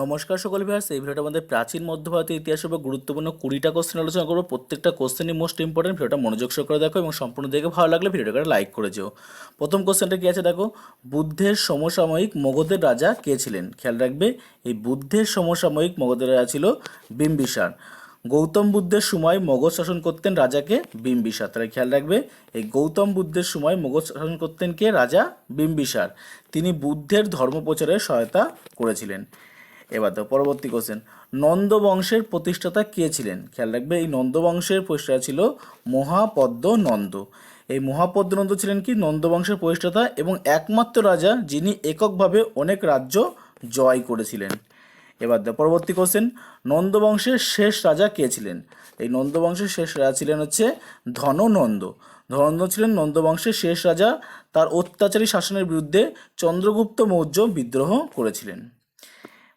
নমস্কার সকল ভিউয়ার্স এই ভিডিওটা আমাদের প্রাচীন মধ্য ভারতের ইতিহাসের উপর গুরুত্বপূর্ণ কুড়িটা কোশ্চেন আলোচনা করব। প্রত্যেকটা কোশ্চেনই মোস্ট ইম্পর্টেন্ট ভিডিওটা মনোযোগ সহকারে দেখো এবং সম্পূর্ণ দেখে ভালো লাগলে ভিডিওটাকে লাইক করে যেও। প্রথম কোশ্চেনটা কী আছে দেখো? বুদ্ধের সমসাময়িক মগধের রাজা কে ছিলেন? খেয়াল রাখবে, এই বুদ্ধের সমসাময়িক মগধের রাজা ছিল বিম্বিসার। গৌতম বুদ্ধের সময় মগধ শাসন করতেন রাজাকে বিম্বিসার। তাহলে খেয়াল রাখবে, এই গৌতম বুদ্ধের সময় মগধ শাসন করতেন কে? রাজা বিম্বিসার। তিনি বুদ্ধের ধর্ম প্রচারে সহায়তা করেছিলেন। এবার দেখো, পরবর্তী কোশ্চেন নন্দ বংশের প্রতিষ্ঠাতা কে ছিলেন? খেয়াল রাখবে, এই নন্দ বংশের প্রতিষ্ঠাতা ছিল মহাপদ্ম নন্দ এই মহাপদ্ম নন্দ ছিলেন কি? নন্দ বংশের প্রতিষ্ঠাতা এবং একমাত্র রাজা যিনি এককভাবে অনেক রাজ্য জয় করেছিলেন। এবার পরবর্তী কোশ্চেন নন্দ বংশের শেষ রাজা কে ছিলেন? এই নন্দ বংশের শেষ রাজা ছিলেন হচ্ছে ধননন্দ। ধনন্দ ছিলেন নন্দ বংশের শেষ রাজা। তার অত্যাচারী শাসনের বিরুদ্ধে চন্দ্রগুপ্ত মৌর্য বিদ্রোহ করেছিলেন।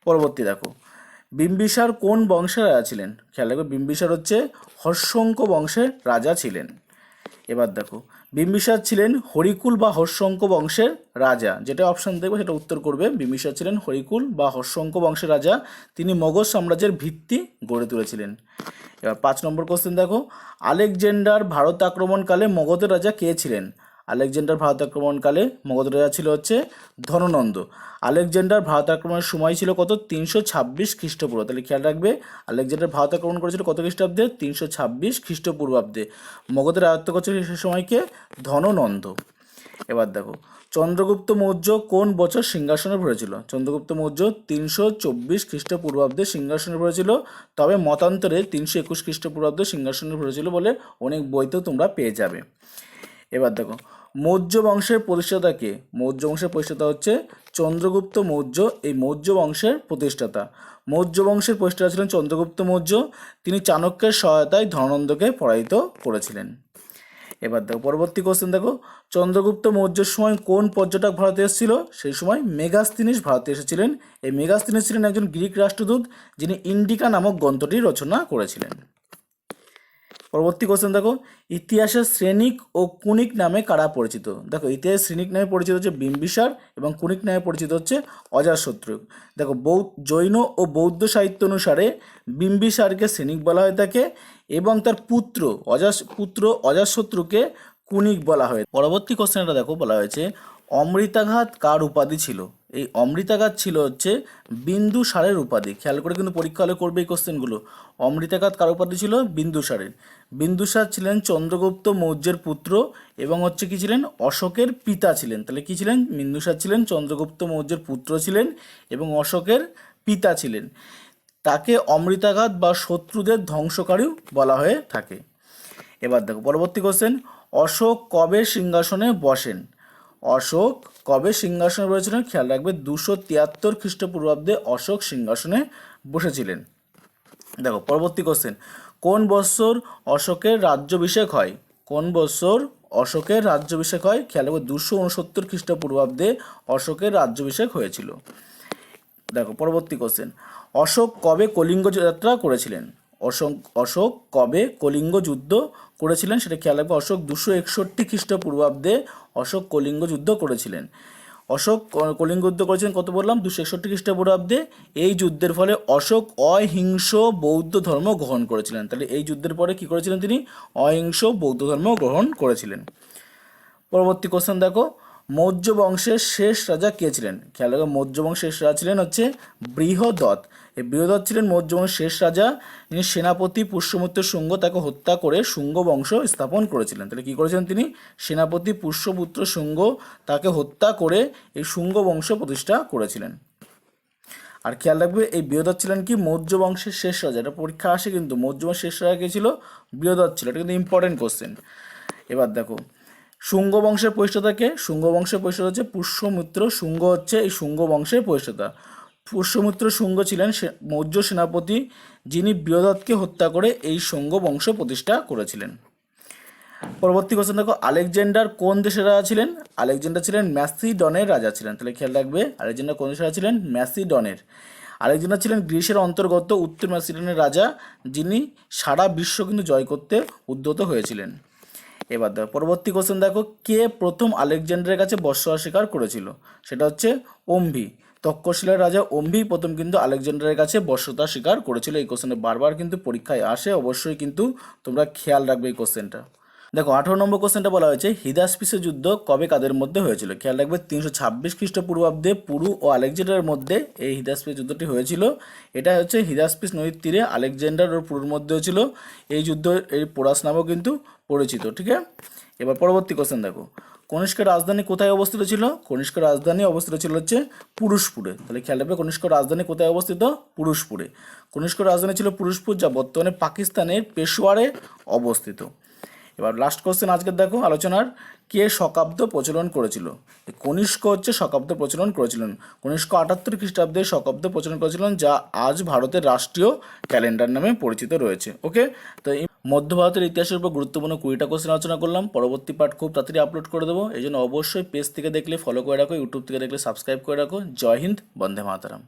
পরবর্তী দেখো। বিম্বিসার কোন বংশের রাজা ছিলেন? খেয়াল রাখবে, বিম্বিসার হচ্ছে হর্ষঙ্ক বংশের রাজা ছিলেন। এবার দেখো, বিম্বিসার ছিলেন হরিকুল বা হর্ষঙ্ক বংশের রাজা। যেটা অপশন দেখবে, সেটা উত্তর করবে। বিম্বিসার ছিলেন হরিকুল বা হর্ষঙ্ক বংশের রাজা। তিনি মগধ সাম্রাজ্যের ভিত্তি গড়ে তুলেছিলেন। এবার পাঁচ নম্বর কোশ্চেন দেখো, আলেকজেন্ডার ভারত আক্রমণকালে মগধের রাজা কে ছিলেন? আলেকজান্ডার ভারত আক্রমণকালে মগধ রাজা ছিল হচ্ছে ধননন্দ। আলেকজান্ডার ভারত আক্রমণের সময় ছিল কত? তিনশো ছাব্বিশ খ্রিস্টপূর্ব। তাহলে খেয়াল রাখবে, আলেকজান্ডার ভারত আক্রমণ করেছিল কত খ্রিস্টাব্দে? তিনশো ছাব্বিশ খ্রিস্টপূর্বাব্দে। মগধের রাজত্ব করছিল সে সময়কে ধননন্দ। এবার দেখো, চন্দ্রগুপ্ত মৌর্য কোন বছর সিংহাসনে ভরেছিল চন্দ্রগুপ্ত মৌর্য তিনশো চব্বিশ খ্রিস্টপূর্বাব্দে সিংহাসনে ভরেছিল তবে মতান্তরে তিনশো একুশ খ্রিস্টপূর্বাব্দে সিংহাসনে ভরেছিল বলে অনেক বইতেও তোমরা পেয়ে যাবে। এবার দেখো, মৌর্য বংশের প্রতিষ্ঠাতা কে? মৌর্য বংশের প্রতিষ্ঠাতা হচ্ছে চন্দ্রগুপ্ত মৌর্য, এই মৌর্য বংশের প্রতিষ্ঠাতা। মৌর্য বংশের প্রতিষ্ঠাতা ছিলেন চন্দ্রগুপ্ত মৌর্য, তিনি চাণক্যের সহায়তায় ধনানন্দকে পরাজিত করেছিলেন। এবার দেখো, পরবর্তী কোশ্চেন দেখো, চন্দ্রগুপ্ত মৌর্যের সময় কোন পর্যটক ভারতে এসেছিল? সেই সময় মেগাস্তিনিস ভারতে এসেছিলেন। এই মেগাস্তিনিস ছিলেন একজন গ্রিক রাষ্ট্রদূত, যিনি ইন্ডিকা নামক গ্রন্থটি রচনা করেছিলেন। পরবর্তী কোশ্চেন দেখো, ইতিহাসের শ্রেণিক ও কুণিক নামে কারা পরিচিত? দেখো, ইতিহাসের শ্রেণিক নামে পরিচিত হচ্ছে বিম্বিসার এবং কুণিক নামে পরিচিত হচ্ছে অজাতশত্রু দেখো, বৌদ্ধ, জৈন ও বৌদ্ধ সাহিত্য অনুসারে বিম্বিসারকে শ্রেণিক বলা হয়ে থাকে এবং তার পুত্র অজাস পুত্র অজাতশত্রুকে কুণিক বলা হয়। পরবর্তী কোশ্চেনটা দেখো বলা হয়েছে, অমৃতাঘাত কার উপাধি ছিল? এই অমৃতাঘাত ছিল হচ্ছে বিন্দুসারের উপাধি। খেয়াল করে কিন্তু পরীক্ষা হলে করবে এই কোশ্চেনগুলো অমৃতাঘাত কার উপাধি ছিল? বিন্দুসারের বিন্দুসার ছিলেন চন্দ্রগুপ্ত মৌর্যের পুত্র এবং হচ্ছে কি ছিলেন? অশোকের পিতা ছিলেন। তাহলে কি ছিলেন? বিন্দুসার ছিলেন, চন্দ্রগুপ্ত মৌর্যের পুত্র ছিলেন এবং অশোকের পিতা ছিলেন। তাকে অমৃতাঘাত বা শত্রুদের ধ্বংসকারীও বলা হয়ে থাকে। এবার দেখো, পরবর্তী কোশ্চেন অশোক কবে সিংহাসনে বসেন? অশোক কবে সিংহাসনে বসেছিলেন? খেয়াল রাখবে, দুশো তিয়াত্তর খ্রিস্টপূর্বাব্দে অশোক সিংহাসনে বসেছিলেন। দেখো, পরবর্তী কোশ্চেন কোন বৎসর অশোকের রাজ্যাভিষেক হয়? কোন বৎসর অশোকের রাজ্যাভিষেক হয়? খেয়াল রাখবে, দুশো উনসত্তর খ্রিস্টপূর্বাব্দে অশোকের রাজ্যাভিষেক হয়েছিল। দেখো, পরবর্তী কোশ্চেন অশোক কবে কলিঙ্গ যাত্রা করেছিলেন? অশোক অশোক কবে কলিঙ্গ যুদ্ধ করেছিলেন সেটা খেয়াল রাখবে। অশোক দুশো একষট্টি খ্রিস্টপূর্বাব্দে অশোক কলিঙ্গ যুদ্ধ করেছিলেন। অশোক কলিঙ্গ যুদ্ধ করেছিলেন কত বললাম? দুশো একষট্টি খ্রিস্টপূর্বাব্দে। এই যুদ্ধের ফলে অশোক অহিংস বৌদ্ধ ধর্ম গ্রহণ করেছিলেন। তাহলে এই যুদ্ধের পরে কি করেছিলেন তিনি? অহিংস বৌদ্ধ ধর্ম গ্রহণ করেছিলেন। পরবর্তী কোশ্চেন দেখো। মৌর্য বংশের শেষ রাজা কে ছিলেন? খেয়াল রাখো মৌর্য বংশের শেষ রাজা ছিলেন হচ্ছে বৃহদত্ত। এই বৃহদত্ত ছিলেন মৌর্য বংশের শেষ রাজা, যিনি সেনাপতি পুষ্যমিত্র শুঙ্গ তাকে হত্যা করে শুঙ্গ বংশ স্থাপন করেছিলেন। তাহলে কী করেছিলেন তিনি? সেনাপতি পুষ্যপুত্র শুঙ্গ তাকে হত্যা করে এই শুঙ্গ বংশ প্রতিষ্ঠা করেছিলেন। আর খেয়াল রাখবে, এই বৃহদত্ত ছিলেন কি? মৌর্য বংশের শেষ রাজা। এটা পরীক্ষা আসে কিন্তু মৌর্য বংশের শেষ রাজা কে ছিল? বৃহদত্ত ছিল। এটা কিন্তু ইম্পর্টেন্ট কোশ্চেন এবার দেখো শুঙ্গ বংশের পরিষ্ঠতাকে শুঙ্গ বংশের পরিষ্ঠতা হচ্ছে পুষ্যমিত্র, শুঙ্গ হচ্ছে এই শুঙ্গ বংশের পরিষ্ঠতা পুষ্যমিত্র শুঙ্গ ছিলেন মৌর্য সেনাপতি যিনি বৃহদত্তকে হত্যা করে এই শুঙ্গ বংশ প্রতিষ্ঠা করেছিলেন। পরবর্তী কোশ্চেন দেখো, আলেকজান্ডার কোন দেশের রাজা ছিলেন? আলেকজান্ডার ছিলেন ম্যাসিডনের রাজা ছিলেন। তাহলে খেয়াল রাখবে, আলেকজান্ডার কোন দেশের রাজা ছিলেন? ম্যাসিডনের। আলেকজান্ডার ছিলেন গ্রিসের অন্তর্গত উত্তর ম্যাসিডনের রাজা, যিনি সারা বিশ্ব কিন্তু জয় করতে উদ্যত হয়েছিলেন। এবার দেখো পরবর্তী কোশ্চেন দেখো, কে প্রথম আলেকজান্ডারের কাছে বর্ষা স্বীকার করেছিল? সেটা হচ্ছে অম্ভি তক্ষশিলার রাজা অম্বি প্রথম কিন্তু আলেকজান্ডারের কাছে বর্ষতা স্বীকার করেছিল। এই কোশ্চেনে বারবার কিন্তু পরীক্ষায় আসে। অবশ্যই কিন্তু তোমরা খেয়াল রাখবে এই কোশ্চেনটা দেখো, আঠারো নম্বর কোশ্চেনটা বলা হয়েছে হিদাসপিসের যুদ্ধ কবে কাদের মধ্যে হয়েছিল? খেয়াল রাখবে, তিনশো ছাব্বিশ খ্রিস্টপূর্বাব্দে পুরু ও আলেকজান্ডারের মধ্যে এই হিদাসপিস যুদ্ধটি হয়েছিল। এটা হচ্ছে হিদাসপিস নদীর তীরে আলেকজান্ডার ও পুরুর মধ্যে হয়েছিল। এই যুদ্ধ, এই পোরাস নামেও কিন্তু পরিচিত, ঠিক আছে? এবার পরবর্তী কোশ্চেন দেখো। কনিষ্কের রাজধানী কোথায় অবস্থিত ছিল? কনিষ্কের রাজধানী অবস্থিত ছিল হচ্ছে পুরুষপুরে। তাহলে খেয়াল রাখবে কনিষ্কের রাজধানী কোথায় অবস্থিত? পুরুষপুরে। কনিষ্কের রাজধানী ছিল পুরুষপুর, যা বর্তমানে পাকিস্তানের পেশোয়ারে অবস্থিত। এবার লাস্ট কোশ্চেন আজকে দেখো, আলোচনার কে শকাব্দ প্রচলন করেছিল? কনিষ্ক হচ্ছে শকাব্দ প্রচলন করেছিলেন। কনিষ্ক আটাত্তর খ্রিস্টাব্দে শকাব্দ প্রচলন করেছিলেন, যা আজ ভারতের রাষ্ট্রীয় ক্যালেন্ডার নামে পরিচিত রয়েছে ওকে তো এই মধ্য ভারতের ইতিহাসের উপর গুরুত্বপূর্ণ কুড়িটা কোশ্চেন আলোচনা করলাম। পরবর্তী পার্ট খুব তাড়াতাড়ি আপলোড করে দেবো। এই জন্য অবশ্যই পেজ থেকে দেখলে ফলো করে রাখো ইউটিউব থেকে দেখলে সাবস্ক্রাইব করে রাখো। জয় হিন্দ, বন্দে মাতারাম।